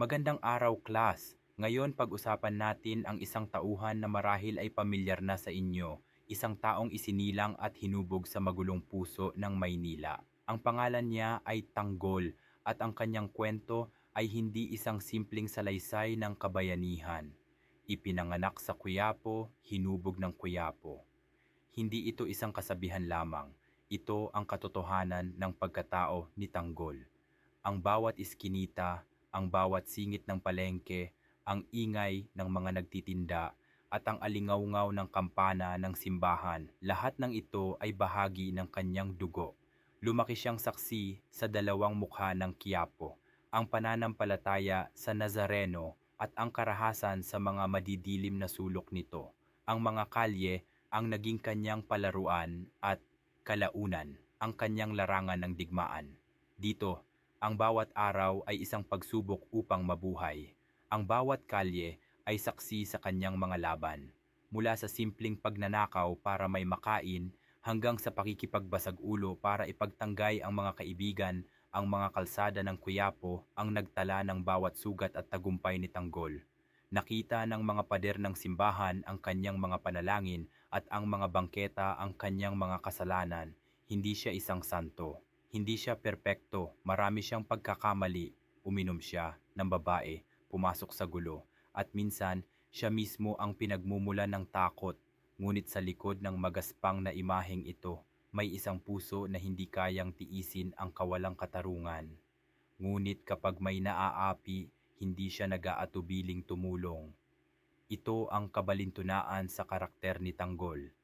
Magandang araw, class. Ngayon pag-usapan natin ang isang tauhan na marahil ay pamilyar na sa inyo, isang taong isinilang at hinubog sa magulong puso ng Maynila. Ang pangalan niya ay Tanggol at ang kanyang kwento ay hindi isang simpleng salaysay ng kabayanihan. Ipinanganak sa Kuyapo, hinubog ng Kuyapo. Hindi ito isang kasabihan lamang. Ito ang katotohanan ng pagkatao ni Tanggol. Ang bawat iskinita, ang bawat singit ng palengke, ang ingay ng mga nagtitinda, at ang alingawngaw ng kampana ng simbahan, lahat ng ito ay bahagi ng kanyang dugo. Lumaki siyang saksi sa dalawang mukha ng Quiapo, ang pananampalataya sa Nazareno at ang karahasan sa mga madidilim na sulok nito. Ang mga kalye ang naging kanyang palaruan at kalaunan, ang kanyang larangan ng digmaan. Dito, ang bawat araw ay isang pagsubok upang mabuhay. Ang bawat kalye ay saksi sa kanyang mga laban. Mula sa simpleng pagnanakaw para may makain hanggang sa pakikipagbasag ulo para ipagtanggay ang mga kaibigan, ang mga kalsada ng Kuyapo ang nagtala ng bawat sugat at tagumpay ni Tanggol. Nakita ng mga pader ng simbahan ang kanyang mga panalangin at ang mga bangketa ang kanyang mga kasalanan. Hindi siya isang santo. Hindi siya perpekto. Marami siyang pagkakamali. Uminom siya ng babae, pumasok sa gulo. At minsan, siya mismo ang pinagmumula ng takot. Ngunit sa likod ng magaspang na imaheng ito, may isang puso na hindi kayang tiisin ang kawalang katarungan. Ngunit kapag may naaapi, hindi siya nag-aatubiling tumulong. Ito ang kabalintunaan sa karakter ni Tanggol.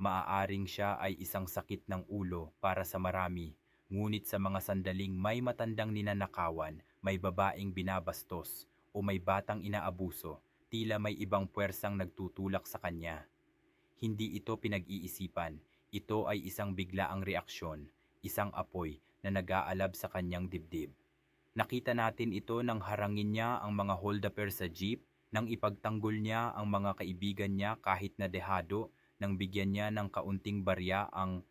Maaaring siya ay isang sakit ng ulo para sa marami, ngunit sa mga sandaling may matandang ninanakawan, may babaeng binabastos, o may batang inaabuso, tila may ibang puwersang nagtutulak sa kanya. Hindi ito pinag-iisipan, ito ay isang biglaang reaksyon, isang apoy na nag-aalab sa kanyang dibdib. Nakita natin ito nang harangin niya ang mga holdaper sa jeep, nang ipagtanggol niya ang mga kaibigan niya kahit na dehado, nang bigyan niya ng kaunting barya ang